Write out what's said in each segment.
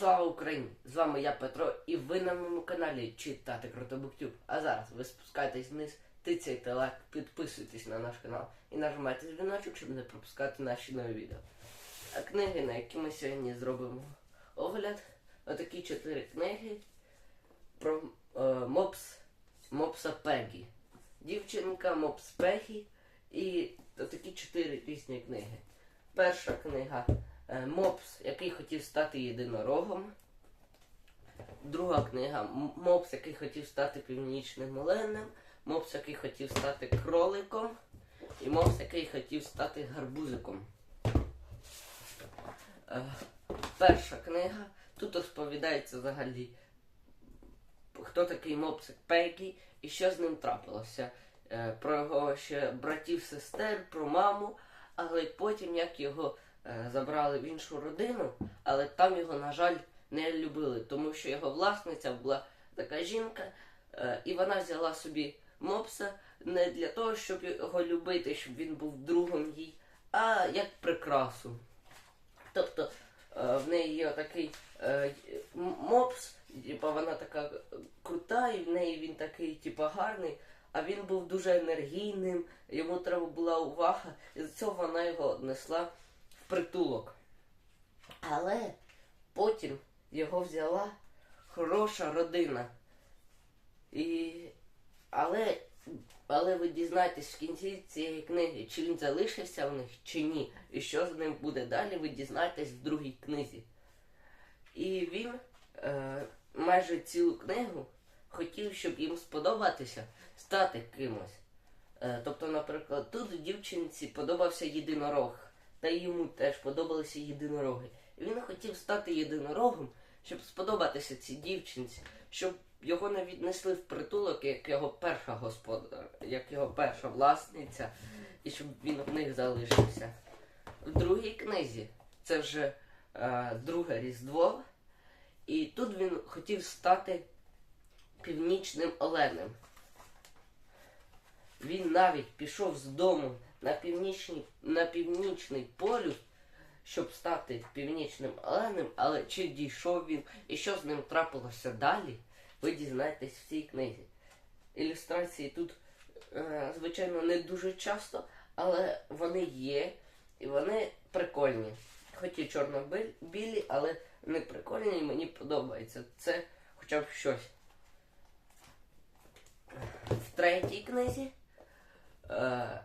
Слава Україні! З вами я Петро, і ви на моєму каналі Читати Круто Буктюб. А зараз ви спускайтесь вниз, тицяйте лайк, підписуйтесь на наш канал і нажимайте дзвіночок, щоб не пропускати наші нові відео. А книги, на які ми сьогодні зробимо огляд, отакі чотири книги про е, Мопс Мопса Пегі. Дівчинка Мопс Пегі і отакі чотири різні книги. Перша книга Мопс, який хотів стати єдинорогом. Друга книга Мопс, який хотів стати північним оленем. Мопс, який хотів стати кроликом. І Мопс, який хотів стати гарбузиком. Е, Перша книга. Тут розповідається взагалі, хто такий Мопсик Пегі і що з ним трапилося. Е, Про його ще братів, сестер, про маму, але потім як його е, забрали в іншу родину, але там його, на жаль, не любили, тому що його власниця була така жінка, е, і вона взяла собі мопса не для того, щоб його любити, щоб він був другом їй, а як прикрасу. Тобто е, в неї є такий е, мопс, типа вона така крута, і в неї він такий, типа, гарний. А він був дуже енергійним, йому треба була увага, і за цього вона його однесла в притулок. Але потім його взяла хороша родина. І... Але... Але ви дізнаєтесь в кінці цієї книги, чи він залишився в них, чи ні. І що з ним буде далі, ви дізнаєтесь в другій книзі. І він е, майже цілу книгу хотів, щоб їм сподобатися, стати кимось. Е, тобто, наприклад, тут дівчинці подобався єдинорог, та й йому теж подобалися єдинороги. І він хотів стати єдинорогом, щоб сподобатися цій дівчинці, щоб його не віднесли в притулок, як його перша господар, як його перша власниця, і щоб він в них залишився. В другій книзі це вже е, друге Різдво, і тут він хотів стати північним оленем. Він навіть пішов з дому на північний, на північний полюс, щоб стати північним оленем, але чи дійшов він і що з ним трапилося далі, ви дізнаєтесь в цій книзі. Ілюстрації тут, е, звичайно, не дуже часто, але вони є і вони прикольні. Хоч і чорно-білі, але вони прикольні і мені подобається. Це хоча б щось. В третій книзі е,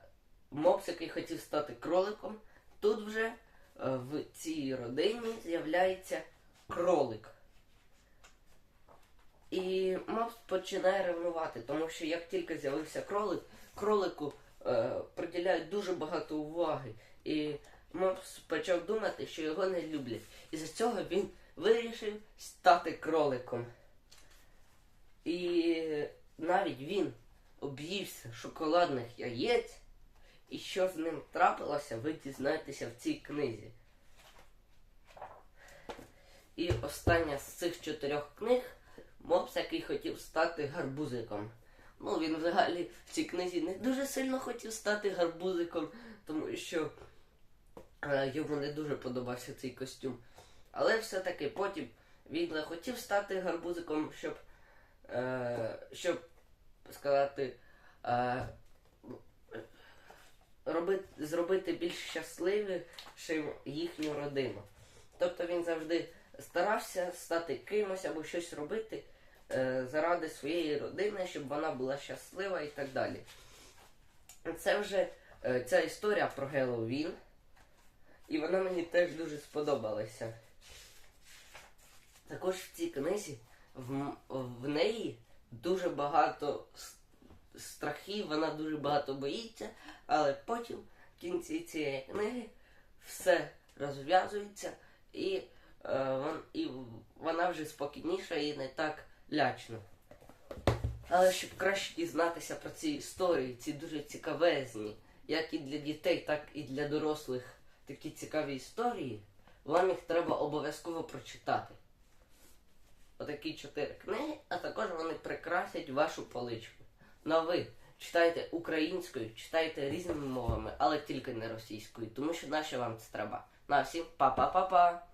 Мопс, який хотів стати кроликом, тут вже е, в цій родині з'являється кролик. І Мопс починає ревнувати, тому що як тільки з'явився кролик, кролику е, приділяють дуже багато уваги. І Мопс почав думати, що його не люблять. І за цього він вирішив стати кроликом. І навіть він об'ївся шоколадних яєць, і що з ним трапилося, ви дізнаєтеся в цій книзі. І остання з цих чотирьох книг Мопс, який хотів стати гарбузиком. Ну, він взагалі в цій книзі не дуже сильно хотів стати гарбузиком, тому що е, йому не дуже подобався цей костюм. Але все-таки потім він захотів стати гарбузиком, щоб, е, щоб сказати, е, робити, зробити більш щасливішим їхню родину. Тобто він завжди старався стати кимось або щось робити е, заради своєї родини, щоб вона була щаслива і так далі. Це вже е, ця історія про Геловін. І вона мені теж дуже сподобалася. Також в цій книзі в, в неї дуже багато страхів, вона дуже багато боїться, але потім в кінці цієї книги все розв'язується і, е, і вона вже спокійніша і не так лячно. Але щоб краще дізнатися про ці історії, ці дуже цікавезні, як і для дітей, так і для дорослих такі цікаві історії, вам їх треба обов'язково прочитати. Отакі чотири книги, а також вони прикрасять вашу поличку. Ну ви читайте українською, читайте різними мовами, але тільки не російською, тому що нащо вам це треба. На всім па-па-па-па!